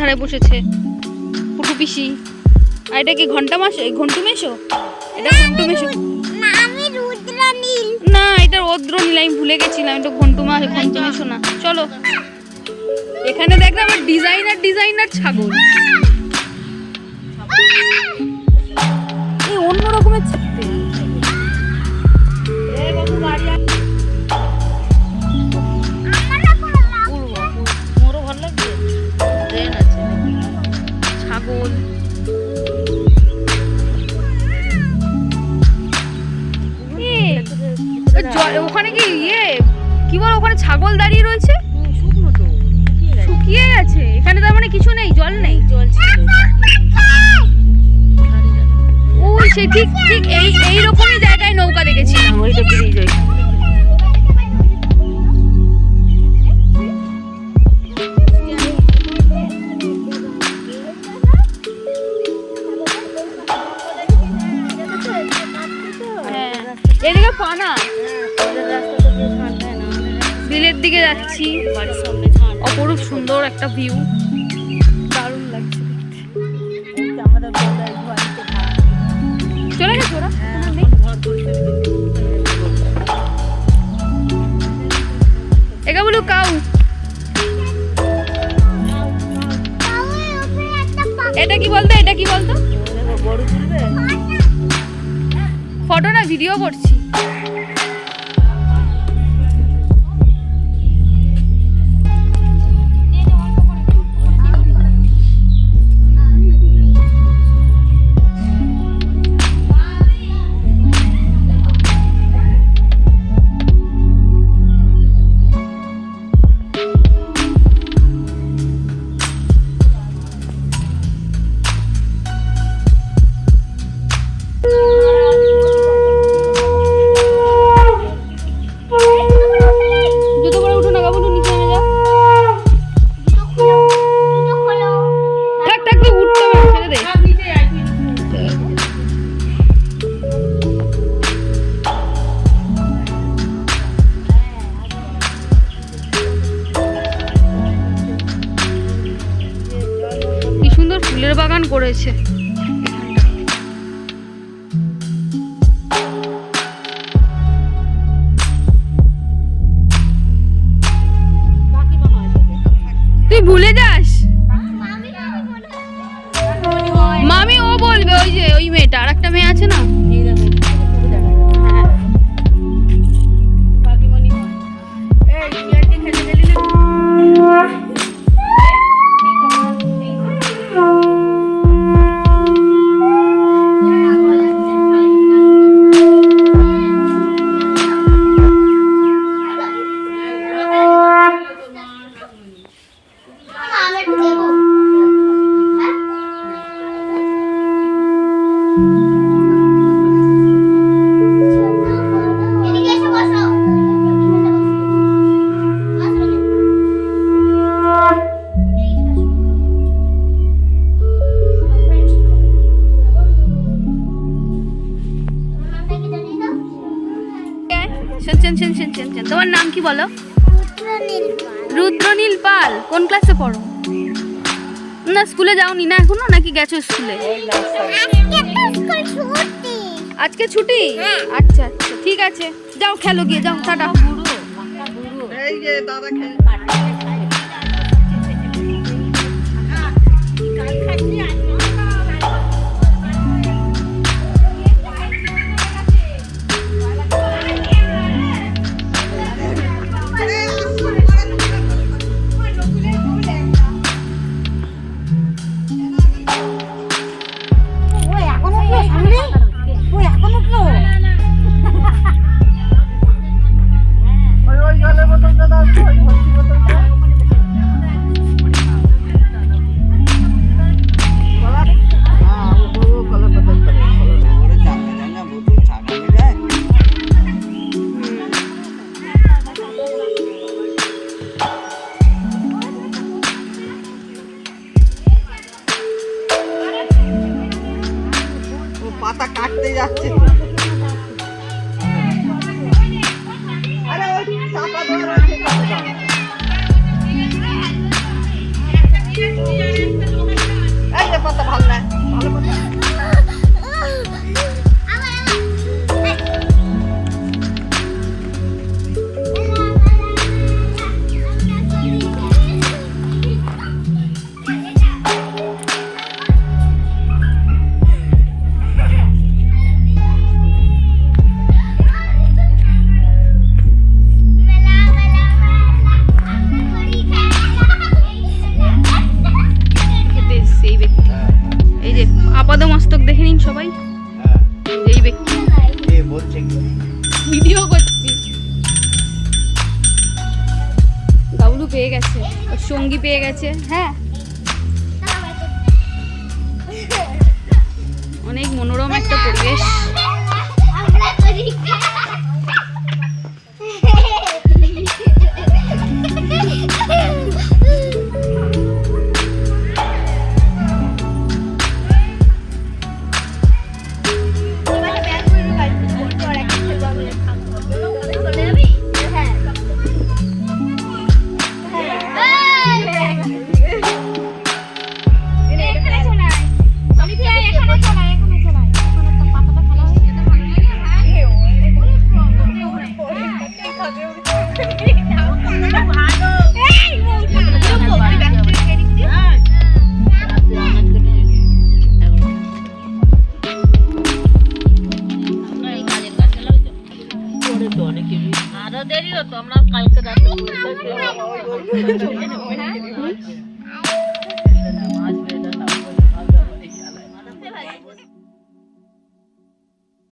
ধারে বসেছে। পুটু পিসি আর এটা কি ঘণ্টা মাস? এই ঘন্টু মেশো এটা ঘন্টু মেশো না এটা রৌদ্র নীল আমি ভুলে গেছিলাম এটা ঘন্টু মাস ঘন্টু মেশো না। চলো। এখানে দেখলাম আমার ডিজাইনার ডিজাইনার ছাগল। এই অন্য রকমের ওখানে কি ইয়ে কি বল ওখানে ছাগল দাঁড়িয়ে রয়েছে? শুকনো তো শুকিয়ে গেছে। এখানে তার মানে কিছু নেই, জল নেই। জল ছিল ওই সেই ঠিক ঠিক এই এই রকমই জায়গায় নৌকা দেখেছিলাম ওইটা হ্যাঁ। এদিকে পানা। দিকে যাচ্ছি। অপরূপ সুন্দর একটা ভিউ দারুণ লাগছে চলে গেছে ওরা? এগা বলু কাউ। এটা কি বলতো? এটা কি বলতো? ফটো না ভিডিও করছি। বাগান তোমার নাম কি বলো? রুদ্রনীল পাল। কোন ক্লাসে পড়ো? না স্কুলে যাওনি না এখনও নাকি গেছো স্কুলে? আজকে ছুটি। হ্যাঁ। আচ্ছা আচ্ছা ঠিক আছে। যাও খেলো গিয়ে যাও টাটা। এই যে দাদা খেয়ে কাটতে যাচ্ছে। আরে ওই চাপা ভালো লাগে। আপাদমস্তক দেখে নিন সবাই। এই ব্যক্তি। ভিডিও করছি। গাবলু পেয়ে গেছে ওর সঙ্গী পেয়ে গেছে হ্যাঁ। অনেক মনোরম একটা পরিবেশ। আরও দেরি হতো আমরা কালকে রাতে